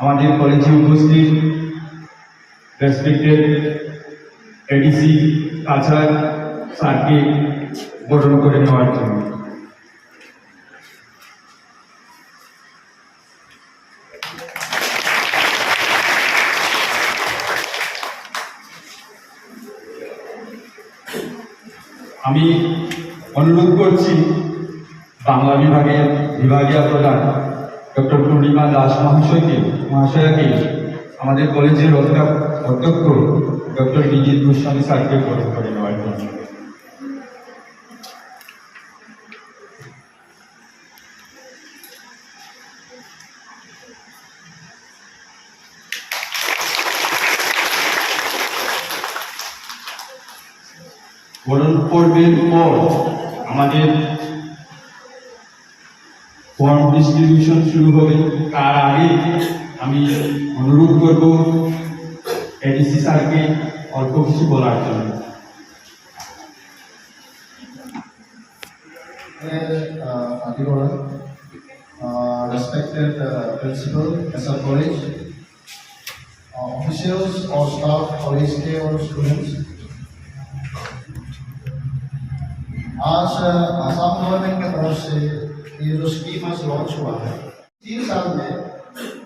আমাদের কলেজে উপস্থিত রেসপেক্টেড এডিসি কাছাড় স্যারকে বরণ করে নেওয়ার জন্য। আমি অনুরোধ করছি বাংলা বিভাগের বিভাগীয় প্রধান ডক্টর পূর্ণিমা দাস মহাশয়কে, মহাশয়াকে আমাদের কলেজের অধ্যক্ষ ডক্টর বিজিৎ গোস্বামী স্যারকে গ্রহণ করে নেওয়ার জন্য। বরণ পর্বের পর আমাদের ফর্ম ডিস্ট্রিবিউশন শুরু হবে তার আগে আমি অনুরোধ করব এডিসি স্যারকে অল্প কিছু বলার জন্য uh, Adigoran, uh, respected uh, principal, SR College, uh, officials और staff कॉलेज के और students. आज uh, आसाम गवर्नमेंट की तरफ से ये जो स्कीम आज लॉन्च हुआ है, तीन साल में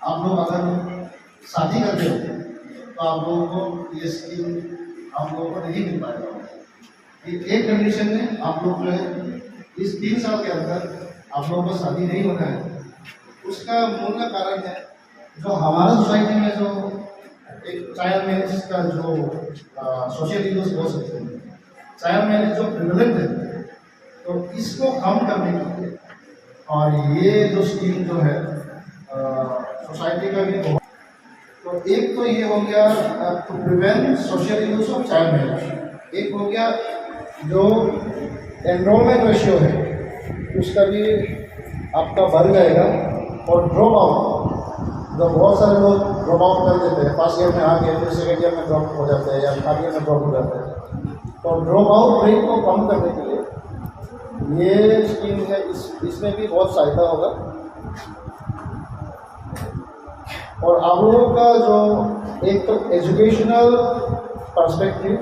आप लोग अगर शादी करते हो तो आप लोगों को ये स्कीम आप लोगों को नहीं मिल पाएगा। ये एक कंडीशन में आप लोग जो है, इस तीन साल के अंदर आप लोगों को शादी नहीं होना है। उसका मूल का कारण है, जो हमारा सोसाइटी में जो एक चाइल्ड मैरिज का जो सोशल इश्यूज़ हो सकते हैं चाइल्ड मैरिज जो प्रिवलेंट है तो इसको कम करने के लिए और ये जो स्कीम जो है सोसाइटी का भी बहुत तो एक तो ये हो गया to prevent social use of child marriage एक हो गया, जो एनरोलमेंट रेशियो है, उसका भी आपका बढ़ जाएगा और ड्रॉप आउट जो बहुत सारे लोग ड्रॉप आउट कर देते हैं। फ़र्स्ट ईयर में आ गए, फिर सेकेंड ईयर में ड्रॉप हो जाते हैं या थर्ड ईयर में ड्रॉप हो जाते हैं। तो ड्रॉप आउट रेट को कम करने के लिए ये स्कीम है, इस, इसमें भी बहुत सहायता होगा। और आप लोगों का जो एक तो एजुकेशनल पर्सपेक्टिव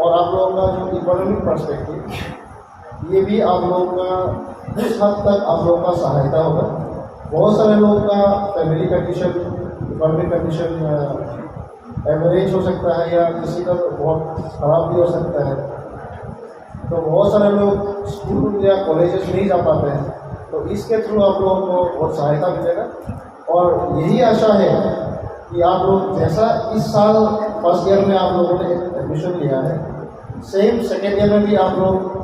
और आप लोगों का जो इकोनॉमिक पर्सपेक्टिव ये भी आप लोगों का कुछ हद तक आप लोगों का सहायता होगा। बहुत सारे लोगों का family condition economic condition average हो सकता है या किसी का बहुत ख़राब भी हो सकता है। तो बहुत सारे लोग स्कूल या कॉलेजेस नहीं जा पाते हैं। तो इसके थ्रू आप लोगों को बहुत सहायता मिलेगा। और यही आशा है कि आप लोग जैसा इस साल फ़र्स्ट ईयर में आप लोगों ने एडमिशन लिया है सेम सेकेंड ईयर में भी आप लोग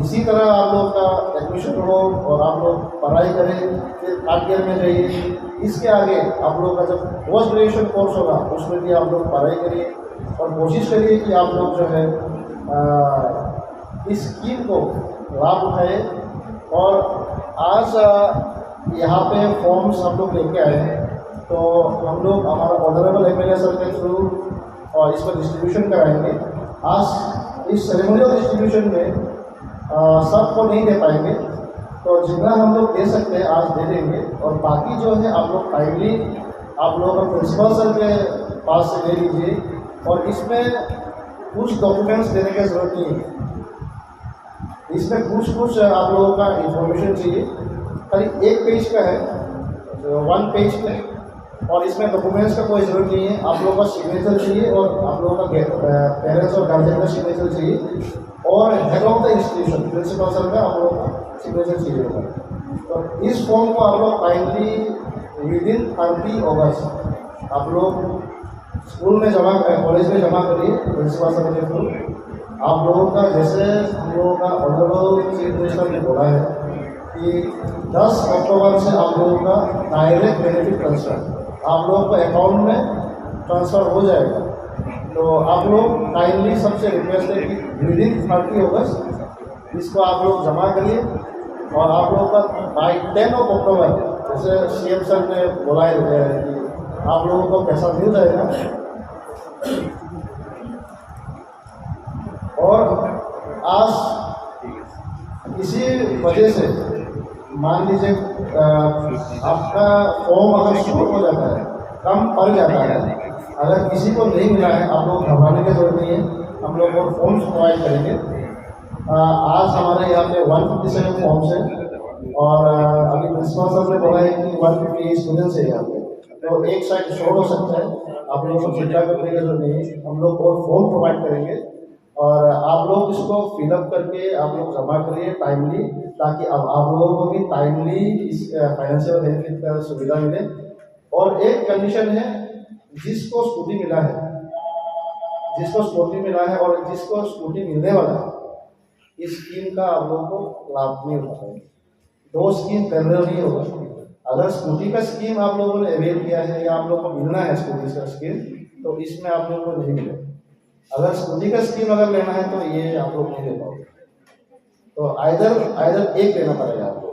इसी तरह आप लोग का एडमिशन हो और आप लोग पढ़ाई करें, फिर थर्ड ईयर में जाइए। इसके आगे आप लोग का जब पोस्ट ग्रेजुएशन कोर्स होगा, उसमें भी आप लोग पढ़ाई करिए। और कोशिश करिए कि आप लोग जो है आ, इस स्कीम को लाभ उठाए। और आज यहाँ पे फॉर्म्स हम लोग लेके आए हैं। तो हम लोग हमारा ऑनरेबल एम एल सर के थ्रू और इसका डिस्ट्रीब्यूशन कराएँगे। आज इस सेरेमोनियल डिस्ट्रीब्यूशन में सबको नहीं दे पाएँगे। तो जितना हम लोग दे सकते हैं आज दे देंगे। और बाकी जो है आप लोग काइंडली आप लोगों प्रिंसिपल सर के पास से ले लीजिए। और इसमें कुछ डॉक्यूमेंट्स देने की ज़रूरत नहीं है। इसमें कुछ कुछ आप लोगों का इंफॉर्मेशन चाहिए। खाली एक पेज का है वन पेज पे और इसमें डॉक्यूमेंट्स का कोई ज़रूरत नहीं है। आप लोगों का सिग्नेचर चाहिए और आप लोगों का पेरेंट्स और गार्जियन का सिग्नेचर चाहिए। और head of the institution principal sir का आप लोगों का सिग्नेचर चाहिए होगा। तो इस फॉर्म को आप लोग kindly within thirty August आप लोग स्कूल में जमा कॉलेज में जमा करिए प्रिंसिपल सर के थ्रू आप लोगों का जैसे हम लोगों का ऑनरेबल चीफ मिनिस्टर ने बोला है कि 10 अक्टूबर से आप लोगों का डायरेक्ट बेनिफिट ट्रांसफ़र आप लोगों को अकाउंट में ट्रांसफ़र हो जाएगा तो आप लोग काइंडली सबसे रिक्वेस्ट है कि विद इन थर्टी अगस्त इसको आप लोग जमा करिए और आप लोगों का बाई टेन ऑफ़ अक्टूबर जैसे सी एम सर ने बोला है कि आप लोगों को पैसा मिल जाएगा और आज इसी वजह से, मान लीजिए आपका फॉर्म अगर शॉर्ट हो जाता है, कम पड़ जाता है, अगर किसी को नहीं मिला है, आप लोग घबराने की ज़रूरत नहीं है, हम लोग और फॉर्म्स प्रोवाइड करेंगे। आज हमारे यहाँ पे वन फिफ्टी सेवन फॉर्म्स हैं, और अभी प्रिंसिपल सर ने बोला है कि वन फिफ्टी स्टूडेंट्स है यहाँ पे। तो एक साइड शॉर्ट हो सकता है। आप लोगों को चिंता करने की ज़रूरत नहीं है। हम लोग और फॉर्म प्रोवाइड करेंगे। और आप लोग इसको फिलअप करके आप लोग जमा करिए टाइमली ताकि अब आप लोगों को भी टाइमली इस फाइनेंशियल बेनिफिट का सुविधा मिले। और एक कंडीशन है, जिसको स्कूटी मिला है, जिसको स्कूटी मिला है और जिसको स्कूटी मिलने वाला है, इस स्कीम का आप लोगों को लाभ नहीं पाएँगे दो स्कीम पैरेलल नहीं होगा। अगर स्कूटी का स्कीम आप लोगों ने अवेल किया है या आप लोगों को मिलना है स्कूटी का स्कीम तो इसमें आप लोगों को नहीं मिलेगा। अगर स्कूटी का स्कीम अगर लेना है तो ये आप लोग नहीं ले पाओगे। तो आइदर आइदर एक लेना पड़ेगा आपको।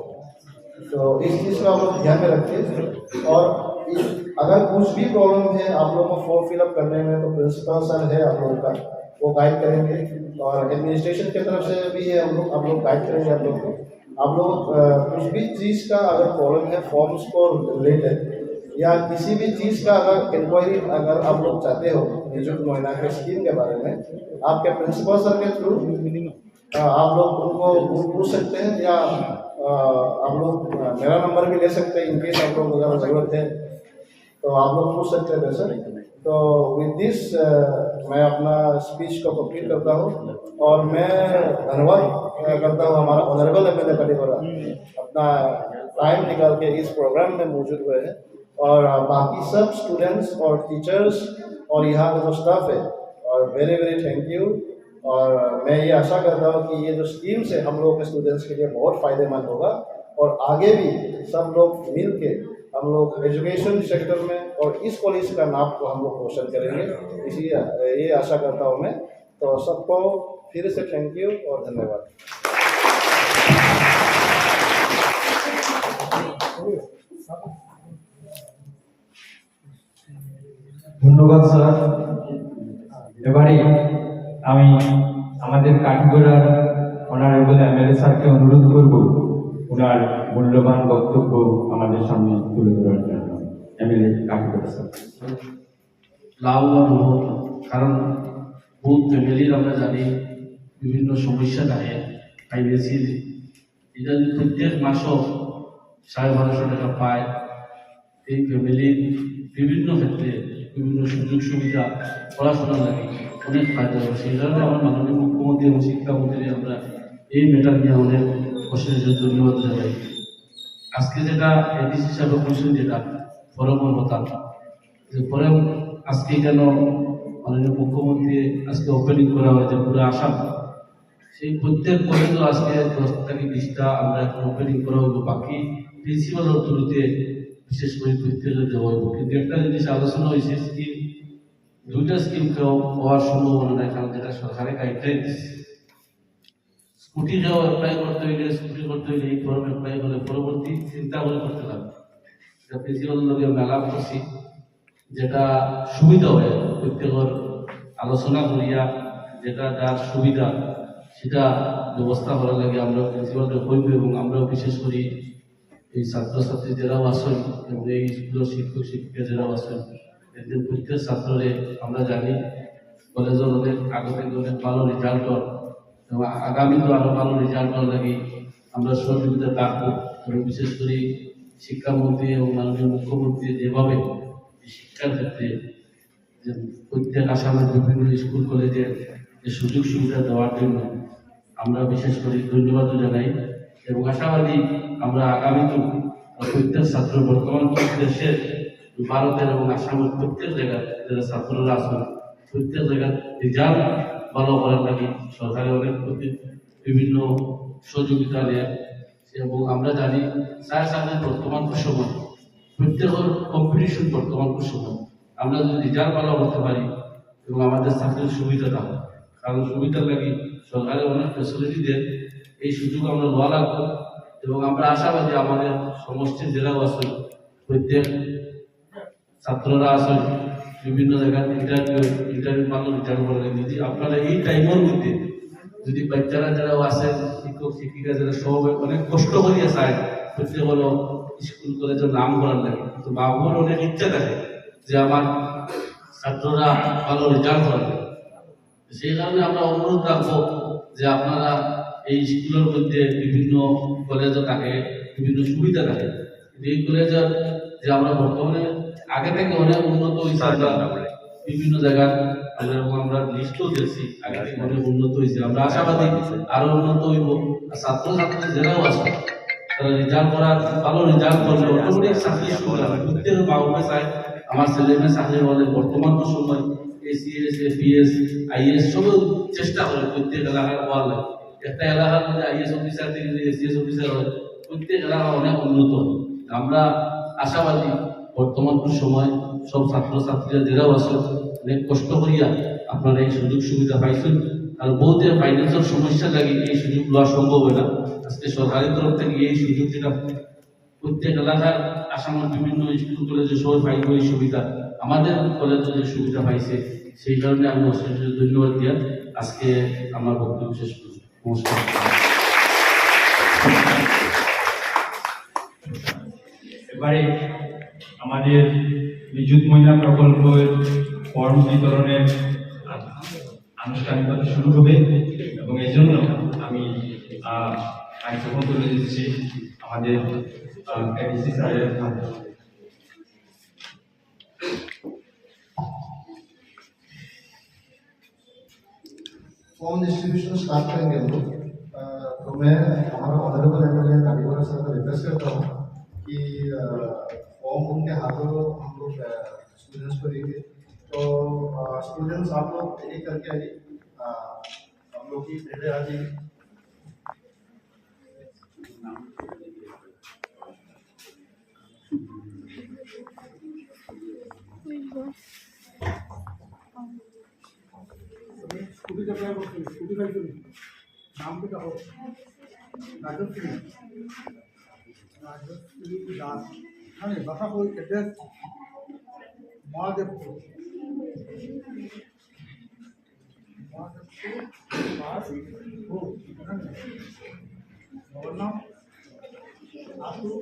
तो इस चीज़ को आप लोग ध्यान में रखिए। और अगर कुछ भी प्रॉब्लम है, आप लोगों को फॉर्म फिलअप करने में तो प्रिंसिपल सर है आप लोगों का, वो गाइड करेंगे। और एडमिनिस्ट्रेशन की तरफ़ से भी है हम लोग, आप लोग गाइड करेंगे आप लोग को। आप लोग कुछ भी चीज़ का अगर प्रॉब्लम है फॉर्म्स को रिलेटेड या किसी भी चीज़ का अगर इंक्वायरी अगर आप लोग चाहते हो निजुक्त महिला के स्कीम के बारे में, आपके प्रिंसिपल सर के थ्रू आप लोग उनको पूछ सकते हैं, या आप लोग मेरा नंबर भी ले सकते हैं इनकेस आप लोग अगर ज़रूरत है तो आप लोग पूछ सकते हैं सर तो विद दिस मैं अपना स्पीच को कंप्लीट करता हूँ, और मैं धन्यवाद करता हूँ हमारा ऑनरेबल एम एल ए अपना टाइम निकाल के इस प्रोग्राम में मौजूद हुए हैं। और बाकी सब स्टूडेंट्स और टीचर्स और यहाँ का जो स्टाफ है और वेरी वेरी थैंक यू और मैं ये आशा करता हूँ कि ये जो स्कीम्स है हम लोग के स्टूडेंट्स के लिए बहुत फ़ायदेमंद होगा। और आगे भी सब लोग मिल के हम लोग एजुकेशन सेक्टर में और इस कॉलेज का नाम को हम लोग रोशन करेंगे। इसी ये आशा करता हूँ मैं तो सबको फिर से थैंक यू और धन्यवाद ধন্যবাদ স্যার এবারে আমি আমাদের কাঠিগড়ার অনারেবল এমএলএ স্যারকে অনুরোধ করব ওনার মূল্যবান বক্তব্য আমাদের সামনে তুলে ধরার জন্য এমএলএ কাঠিগড়া স্যার লাভবান হব কারণ বহুত ফ্যামিলির আমরা জানি, বিভিন্ন সমস্যা থাকে ফাইন্যান্সিয়াল এটা যদি প্রত্যেক মাসও সাড়ে বারোশো টাকা পায়, এই ফ্যামিলির বিভিন্ন ক্ষেত্রে বিভিন্ন সুযোগ সুবিধা, পড়াশোনা লাগে, অনেক ফায়দা হবে সেই কারণে আমার মাননীয় মুখ্যমন্ত্রী এবং শিক্ষামন্ত্রী আমরা এই ম্যাটার নিয়ে অনেক অশেষ ধন্যবাদ জানাই। আজকে যেটা এডিসি হিসাবে কমিশন যেটা ফরমের হতাম যে পরে আজকে কেন মাননীয় মুখ্যমন্ত্রী আজকে ওপেনিং করা হয়েছে, পুরো আসাম। সেই প্রত্যেক কলেজও আজকে দশ থেকে বিশটা আমরা এখন ওপেনিং করা হইব বাকি প্রিন্সিপাল অথরিতে বিশেষ করে প্রত্যেকে দেওয়া হইব। কিন্তু একটা জিনিস আলোচনা হয়েছে স্কিম দুইটা স্কিম হওয়ার সম্ভাবনা নাই, কারণ যেটা সরকারের গাইডলাইন স্কুটি যাও অ্যাপ্লাই করতে হইলে স্কুটি করতে হইলে এই ফর্ম অ্যাপ্লাই করলে পরবর্তী চিন্তা করে করতে লাগবে। প্রিন্সিপাল মেলা করছি, যেটা সুবিধা হয় প্রত্যেকের আলোচনা করিয়া যেটা যার সুবিধা, সেটা ব্যবস্থা করার লাগে আমরা প্রিন্সিপালকে কইব এবং আমরাও বিশেষ করি এই ছাত্রছাত্রী যারাও আসেন এবং এই স্কুলের শিক্ষক, শিক্ষিকা যারাও আসেন একদিন প্রত্যেক ছাত্ররে আমরা জানি কলেজের অনেক আগে থেকে অনেক ভালো রেজাল্ট হয় এবং আগামীতেও আরও ভালো রেজাল্ট হওয়ার লাগে আমরা সহযোগিতা থাকব এবং বিশেষ করে শিক্ষামন্ত্রী এবং মাননীয় মুখ্যমন্ত্রী যেভাবে শিক্ষার ক্ষেত্রে প্রত্যেক আসামের বিভিন্ন স্কুল কলেজে যে সুযোগ সুবিধা দেওয়ার জন্য আমরা বিশেষ করে ধন্যবাদ জানাই এবং আশাবাদী আমরা আগামীতে প্রত্যেক ছাত্র, বর্তমান দেশের ভারতের এবং আসামের প্রত্যেক জায়গায় যারা ছাত্ররা আছেন, প্রত্যেক জায়গায় রেজাল্ট ভালো করার লাগে সরকারের অনেক প্রতি বিভিন্ন সহযোগিতা নেয়। এবং আমরা জানি সায়েন্স আমাদের বর্তমান সময় প্রত্যেকের কম্পিটিশন বর্তমান সময় আমরা যদি রেজাল্ট ভালো করতে পারি এবং আমাদের ছাত্রের সুবিধাটা হয় কারণ সুবিধার লাগে সরকারের অনেক ফেসিলিটি দেয়। এই সুযোগ আমরা লওয়া লাগবো এবং আমরা আশাবাদী আমাদের সমষ্টি জেলাও আছে, প্রত্যেক ছাত্ররা আছেন বিভিন্ন জায়গায় ইন্টারভিউ ইন্টারভিউ ভালো রিটার্ন করে যদি আপনারা এই টাইমের মধ্যে যদি বাচ্চারা যারাও আছেন শিক্ষক, শিক্ষিকা যারা সব অনেক কষ্ট করিয়া চায়, প্রত্যেক হলো স্কুল, কলেজের নাম করার লাগে। কিন্তু বাবুর অনেক ইচ্ছা থাকে। যে আমার ছাত্ররা ভালো রেজাল্ট করবে সেই কারণে আমরা অনুরোধ রাখব যে আপনারা এই স্কুলের মধ্যে বিভিন্ন কলেজে থাকে, বিভিন্ন সুবিধা থাকে। এই কলেজের যে আমরা বর্তমানে, আগে থেকে অনেক উন্নত হয়েছে বিভিন্ন জায়গায় আমরা আমরা লিস্টও দিয়েছি। আগে থেকে অনেক উন্নত হয়েছে। আমরা আশাবাদী আরও উন্নত হইব। আর ছাত্র ছাত্রী যারাও আছে, তারা রেজাল্ট করার, ভালো রেজাল্ট করলে অটোমেটিক চাকরি হবে প্রত্যেক বাবুকে চায় আমার ছেলে মেয়ে চাকরি বলে বর্তমান সময় এসিএস এপিএস আইএস সবও চেষ্টা করে প্রত্যেক এলাকায় হওয়ার লাগে। একটা এলাকার মধ্যে আইএস অফিসার থেকে যদি এসিএস অফিসার হয়, প্রত্যেক এলাকা অনেক উন্নত। আমরা আশাবাদী বর্তমান সময় সব ছাত্র ছাত্রীরা যারাও আছে, অনেক কষ্ট করিয়া আপনারা এই সুযোগ সুবিধা পাইছেন। আর বহুতের ফাইন্যান্সিয়াল সমস্যা লাগে, এই সুযোগ লওয়া সম্ভব হয় না। আজকে সরকারের তরফ থেকে এই সুযোগ যেটা প্রত্যেক এলাকার আসামের বিভিন্ন স্কুল, কলেজে সবাই পাইব এই সুবিধা আমাদের কলেজে যে সুবিধা পাইছে, সেই কারণে আমি অশেষ ধন্যবাদ দিয়া আজকে আমার বক্তব্য শেষ করছি নমস্কার এবারে আমাদের বিদ্যুৎ মহিলা প্রকল্পের ফর্ম বিতরণের আনুষ্ঠানিকতা শুরু হবে এবং এই জন্য আমি দিচ্ছি আমাদের। फॉर्म डिस्ट्रीब्यूशन स्टार्ट करेंगे हम तो मैं हमारा ऑनरेबल एमएलए कालीगोरा सर को रिक्वेस्ट करता हूँ कि फॉर्म उनके हाथों हम लोग स्टूडेंट्स को देंगे। तो स्टूडेंट्स आप लोग एक करके आइए। हम लोग की पहले आ जाइए দাস হ্যাঁ বাসা কই এড্রেস মহাদেবপুর মহাদেবপুর হ্যাঁ নাম ফোন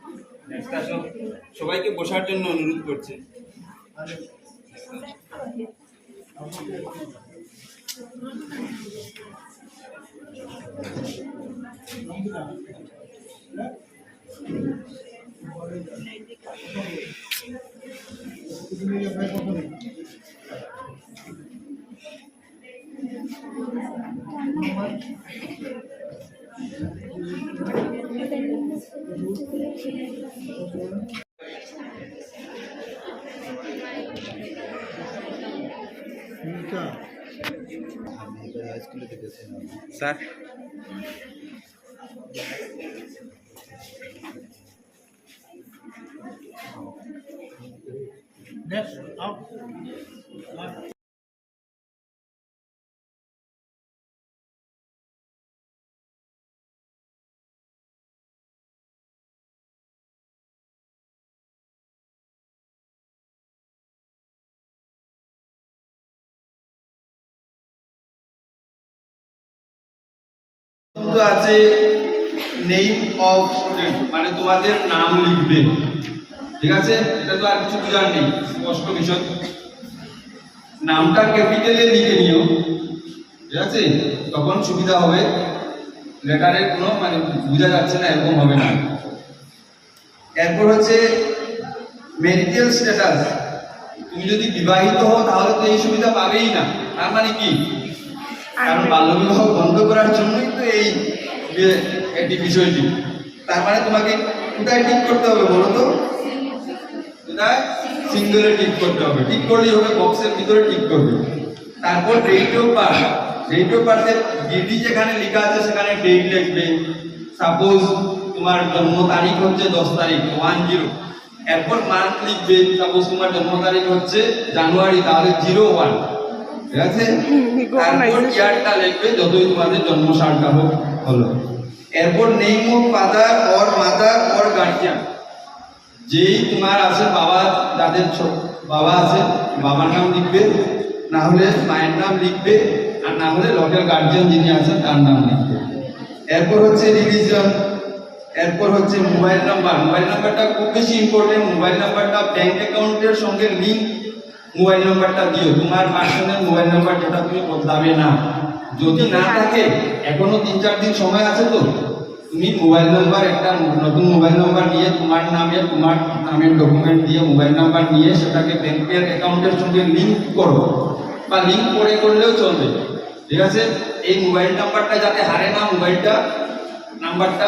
সবাইকে বসার জন্য অনুরোধ করছে। Ini ya baik apa nih? Minta. Sir Next, up. আছে নেম অফ স্টুডেন্ট মানে তোমাদের নাম লিখবে। ঠিক আছে? এটা তো আর কিছু বোঝার নেই, স্পষ্ট বিষয়। নামটা ক্যাপিটালে লিখে নিও। ঠিক আছে? তখন সুবিধা হবে। লেটারের কোনো মানে বোঝা যাচ্ছে না, এরকম হবে না। এরপর হচ্ছে মেরিটাল স্ট্যাটাস তুমি যদি বিবাহিত হও, তাহলে তো এই সুবিধা পাবেই না। তার মানে কি? কারণ বাল্যবিবাহ বন্ধ করার জন্যই তো এই একটি বিষয়টি। তার মানে তোমাকে কোথায় ঠিক করতে হবে বলো তো? কোথায়? সিঙ্গেলে ঠিক করতে হবে। ঠিক করলেই হবে, বক্সের ভিতরে ঠিক করবে। তারপর date of birth date of DD যেখানে লেখা আছে, সেখানে ডেট লিখবে। সাপোজ তোমার জন্ম তারিখ হচ্ছে দশ তারিখ ওয়ান জিরো এরপর মান্থ লিখবে। সাপোজ তোমার জন্ম তারিখ হচ্ছে জানুয়ারি তাহলে জিরো ওয়ান ঠিক আছে? তারপর ইয়ারটা লিখবে? যতই তোমাদের জন্ম সালটা হোক হলো। এরপর name of father or mother or guardian. যেই তোমার আছে বাবা যাদের বাবা আছে বাবার নাম লিখবে না হলে মায়ের নাম লিখবে আর না হলে লোকাল গার্জিয়ান যিনি আছেন তার নাম লিখবে। এরপর হচ্ছে রিলিজন এরপর হচ্ছে মোবাইল নাম্বার মোবাইল নাম্বারটা খুব বেশি ইম্পর্টেন্ট মোবাইল নাম্বারটা ব্যাংক অ্যাকাউন্টের সঙ্গে লিঙ্ক মোবাইল নাম্বারটা দিও। তোমার পার্সোনাল মোবাইল নাম্বার যেটা তুমি বদলাবে না। যদি না থাকে এখনও তিন চার দিন সময় আছে তো? তুমি মোবাইল নাম্বার একটা নতুন মোবাইল নাম্বার নিয়ে তোমার নামে তোমার নামের ডকুমেন্ট দিয়ে মোবাইল নাম্বার নিয়ে সেটাকে ব্যাংকের অ্যাকাউন্টের সঙ্গে লিঙ্ক করো। বা লিঙ্ক করে করলেও চলবে। ঠিক আছে? এই মোবাইল নাম্বারটা যাতে হারে না মোবাইলটা নাম্বারটা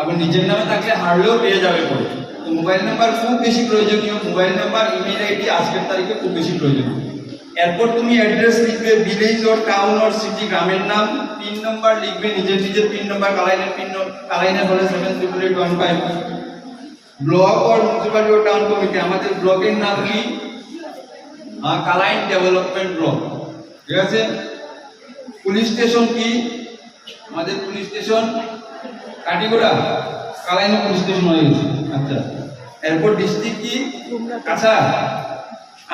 আবার নিজের নামে থাকলে হারলেও পেয়ে যাবে পরে। মোবাইল নাম্বার খুব বেশি প্রয়োজনীয়। মোবাইল নাম্বার ইমেল আইডি আজকের তারিখে খুব বেশি প্রয়োজনীয়। এরপর তুমি অ্যাড্রেস লিখবে village or town or city গ্রামের নাম পিন নাম্বার লিখবে, নিজের নিজের পিন নাম্বার কালাইনের পিন কালাইনের হলে seven triple eight one five block or municipality O town committee আমাদের ব্লকের নাম কি? কালাইন ডেভেলপমেন্ট ব্লক ঠিক আছে? পুলিশ স্টেশন কি? আমাদের পুলিশ স্টেশন কাটিগোড়া কালাইনে পুলিশ স্টেশন হয়ে গেছে। আচ্ছা এরপর ডিস্ট্রিক্ট কি? আচ্ছা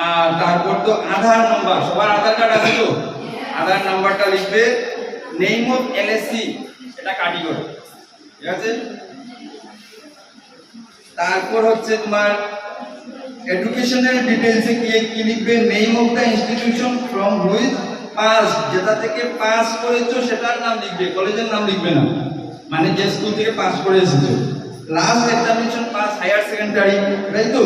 আর তারপর তো আধার নাম্বার সবার আধার কার্ড আছে তো? আধার নাম্বারটা লিখবে নেম অফ এলএসসি এটা কাটিগোড়া ঠিক আছে? তারপর হচ্ছে তোমার এডুকেশনের ডিটেলসে কি কি লিখবে? Name of the institution from which pass যেটা থেকে পাস করেছ, সেটার নাম লিখবে কলেজের নাম লিখবে না। মানে যে স্কুল থেকে পাস করে এসেছ। Last examination pass higher secondary তাই তো?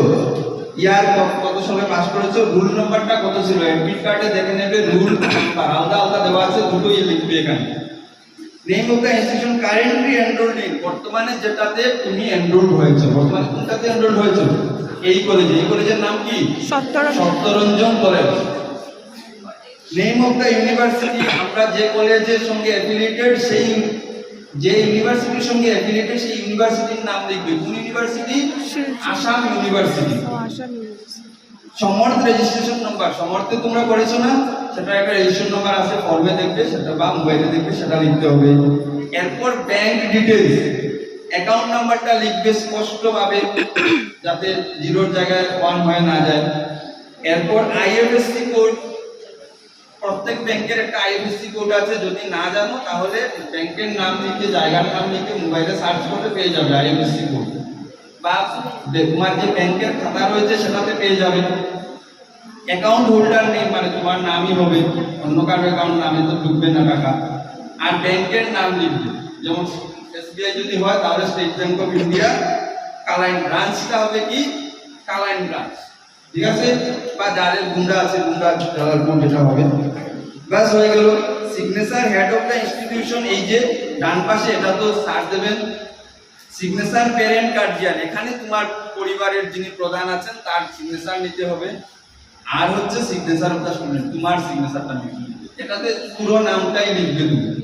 ইয়ার কত- সময় পাস করেছ? রুল নাম্বারটা কত ছিল? অ্যাডমিট কার্ডে দেখে নেবে রুল আলাদা আলাদা দেওয়া আছে দুটোই লিখবে এখানে। Name of the institution currently enrolled in বর্তমানে যেটাতে তুমি এনরোলড হয়েছো বর্তমানে কোনটাতে এনরোলড হয়েছো? এই কলেজে এই কলেজের নাম কি? Saptaranjan college name of the university আমরা যে কলেজের সঙ্গে অ্যাফিলিয়েটেড সেই যে ইউনিভার্সিটির সঙ্গে অ্যাফিলিয়েটেড সেই ইউনিভার্সিটির নাম লিখবে। কোন university? Assam university. Samarth registration number সমর্থে তোমরা করেছ না? সেটা একটা রেজিস্ট্রেশন নাম্বার আছে ফর্মে দেখবে সেটা বা মোবাইলে দেখবে সেটা লিখতে হবে। এরপর ব্যাংক ডিটেলস অ্যাকাউন্ট নাম্বারটা লিখবে স্পষ্টভাবে যাতে জিরোর জায়গায় ওয়ান হয়ে না যায়। এরপর আইএফএসসি কোড প্রত্যেক ব্যাংকের একটা আইএফএসসি কোড আছে, যদি না জানো, তাহলে ব্যাংকের নাম লিখে, জায়গার নাম লিখে মোবাইলে সার্চ করলে পেয়ে যাবে আইএফএসসি কোড বা তোমার যে ব্যাংকের খাতা রয়েছে, সেটাতে পেয়ে যাবে। অ্যাকাউন্ট হোল্ডার নেই মানে তোমার নামই হবে। অন্য কারও অ্যাকাউন্ট নামে তো ঢুকবে না টাকা। আর ব্যাংকের নাম লিখবে। যেমন এসবিআই যদি হয়, তাহলে State Bank of India Kalain ব্রাঞ্চটা হবে কি? কালাইন ব্রাঞ্চ ঠিক আছে? বা যাদের গুন্ডা আছে, গুন্ডা জালালপুর যেটা হবে। ব্যাস, হয়ে গেল। Signature head of the institution এই যে, ডান পাশে, এটা তো স্যার দেবেন। সিগনেচার প্যারেন্ট গার্জিয়ান এখানে তোমার পরিবারের যিনি প্রধান আছেন, তার সিগনেচার নিতে হবে। আর হচ্ছে সিগনেচার অফ দ্য স্টুডেন্ট তোমার সিগনেচারটা নিতে এটাতে পুরো নামটাই লিখবে তুমি।